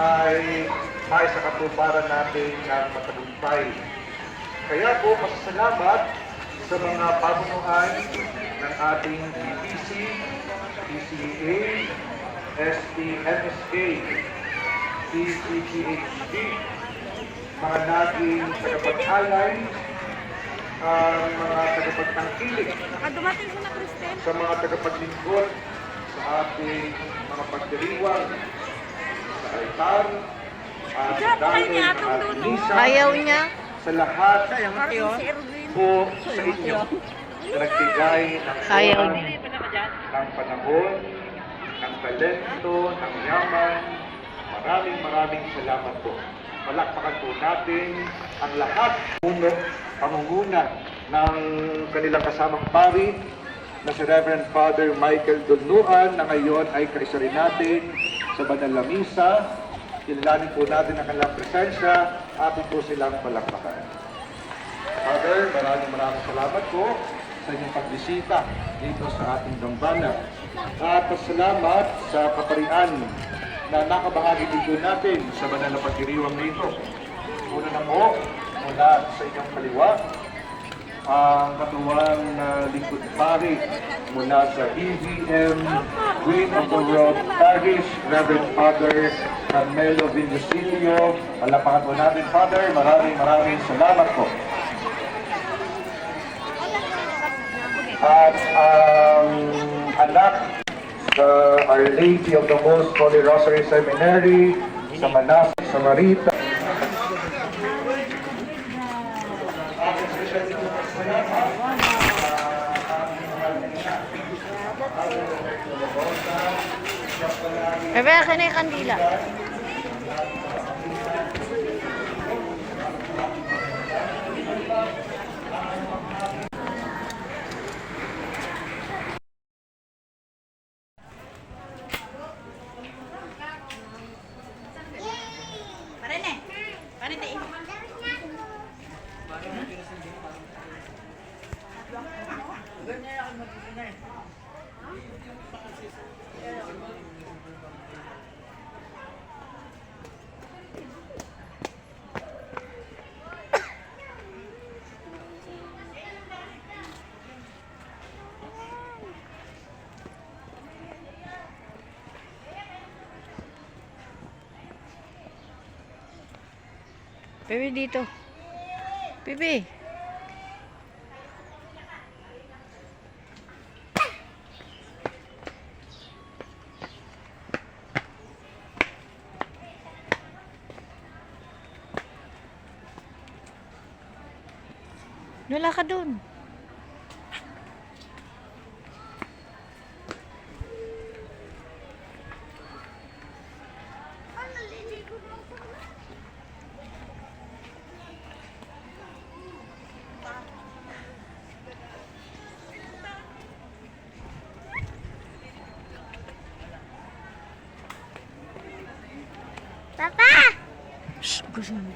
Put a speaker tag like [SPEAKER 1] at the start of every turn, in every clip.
[SPEAKER 1] ay may sa katuparan natin ng matagumpay. Kaya po, pasasalamat sa mga pamunuan ng ating PPC, PCA, STMSA, PCPHD, mga naging tagapaghalay, ang mga tagapagtangkilik, sa mga tagapaglingkod sa ating mga pagdiriwang
[SPEAKER 2] Ayaw niya.
[SPEAKER 1] sa lahat po sa inyo na nagbigay ng
[SPEAKER 2] Ayaw niya.
[SPEAKER 1] ng panahon, ng talento, ng yaman. Maraming maraming salamat po. Palakpakan po natin ang lahat puno, pangunguna ng kanilang kasamang pari na si Reverend Father Michael Dulnuan na ngayon ay kaisa rin natin sa Banal na Misa. Kilalanin po natin ang kanilang presensya. Atin po silang palakpakan. Father, maraming maraming salamat po sa inyong pagbisita dito sa ating dambana. At pasalamat sa kaparian na nakabahagi dito natin sa banal na pagdiriwang nito. Una na po, mula sa inyong kaliwa, ang katuwang na lingkod pari mula sa EVM Queen of the World Parish, Reverend Father Carmelo Villasilio. Palapakan po natin, Father. Maraming maraming salamat po. At ang anak sa Our Lady of the Most Holy Rosary Seminary sa Manasa, Samarita.
[SPEAKER 2] Na yung kandila. Bebe, dito. Bebe. Wala ka dun.
[SPEAKER 3] Papa!
[SPEAKER 2] Shh, gusto mo.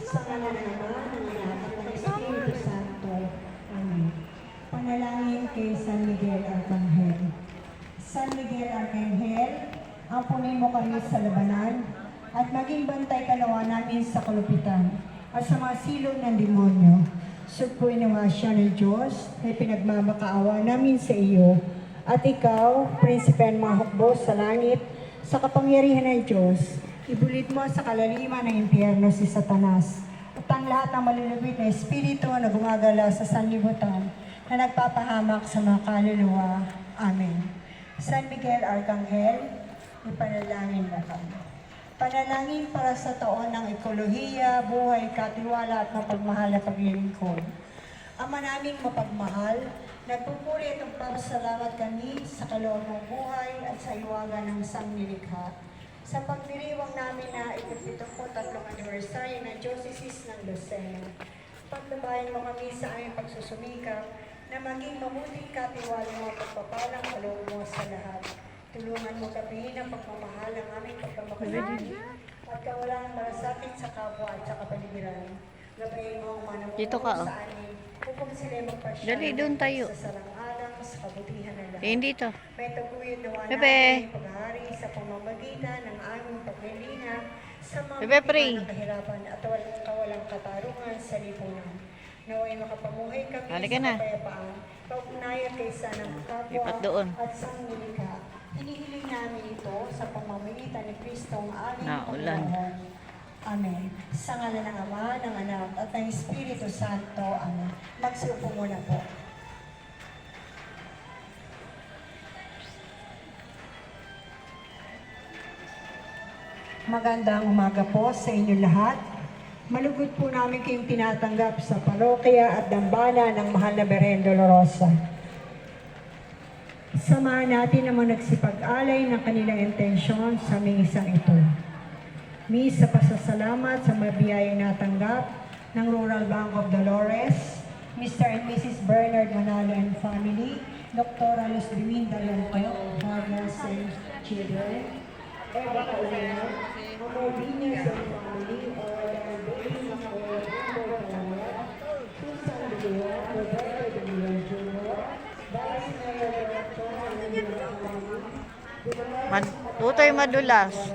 [SPEAKER 4] Sa ngalan ng Ama, ng Anak, at ng Espiritu Santo. Amen. Panalangin kay San Miguel Arcangel. San Miguel Arcangel, ampunin mo kami sa labanan at maging bantay kalawa namin sa kalupitan at sa mga silong ng demonyo. Sugpuin ang asya ng Diyos na pinagmamakaawa namin sa iyo. At ikaw, prinsipe ng mga hukbo sa langit, sa kapangyarihan ng Diyos, ibulit mo sa kalaliman ng impyerno si Satanas at ang lahat ng malulubid na espiritu na gumagala sa sanlibutan na nagpapahamak sa mga kaluluwa. Amen. San Miguel Arcangel, ipanalangin mo kami. Panalangin para sa taon ng ekolohiya, buhay, katiwala at mapagmahal na paglilingkod. Ama naming mapagmahal, nagpupuri at magpapasalamat kami sa kaloob mong buhay at sa iwaga ng sangnilikha. Sa pagdiriwang namin na ikapitumputatlong anniversary ng Diocese ng Lucena, paglabayan mo kami sa aming pagsusumikap na maging mabuting katiwala mo at pagpapalang kaloob mo sa lahat. Tulungan mo kami ng pagmamahal ng aming pagmamakalan at kawalan ng malasakit sa kapwa at sa kapaligiran. Gabayin mo ang mga
[SPEAKER 2] Dito ka, oh.
[SPEAKER 4] sa amin upang sila magpasya
[SPEAKER 2] Dali, doon tayo.
[SPEAKER 4] sa sarang-alang sa kabutihan ng lahat.
[SPEAKER 2] Tingin dito.
[SPEAKER 4] May taguyod nawa
[SPEAKER 2] Bebe.
[SPEAKER 4] namin ang paghahari sa pamamagitan ng aming paglilina sa mga
[SPEAKER 2] Bebe, pray.
[SPEAKER 4] kahirapan at walang kawalang katarungan sa lipunan. Naway makapamuhay kami
[SPEAKER 2] Halika
[SPEAKER 4] sa
[SPEAKER 2] na.
[SPEAKER 4] kapayapaan, kaugnayan kaysa ng kapwa
[SPEAKER 2] Lipat doon.
[SPEAKER 4] at sanglika. Hinihiling namin ito sa pamamagitan ni Kristo ang aming
[SPEAKER 2] Naulan.
[SPEAKER 4] Panginoon. Amen. Sa ngala ng Ama, ng Anak, at ng Espiritu Santo. Amen. Magsiupo muna po. Magandang umaga po sa inyo lahat. Malugod po namin kayong tinatanggap sa parokya at dambana ng mahal na Beren Dolorosa. Samahan natin ang mga nagsipag-alay ng kanilang intensyon sa misang ito. Miss sa pasasalamat sa mabiyayang natanggap ng Rural Bank of Dolores, Mr. and Mrs. Bernard Manalo and family, Dr. Luz Biminda Lanto, Fathers and Children, Eva Paulino, Amor Viñas and family, Orlando Bailey, Nicole Humber Palamat, Susan De Leon, Roberto Leon Jr., Vice Mayor Director, Alondra Family,
[SPEAKER 2] Mad Tutoy madulas.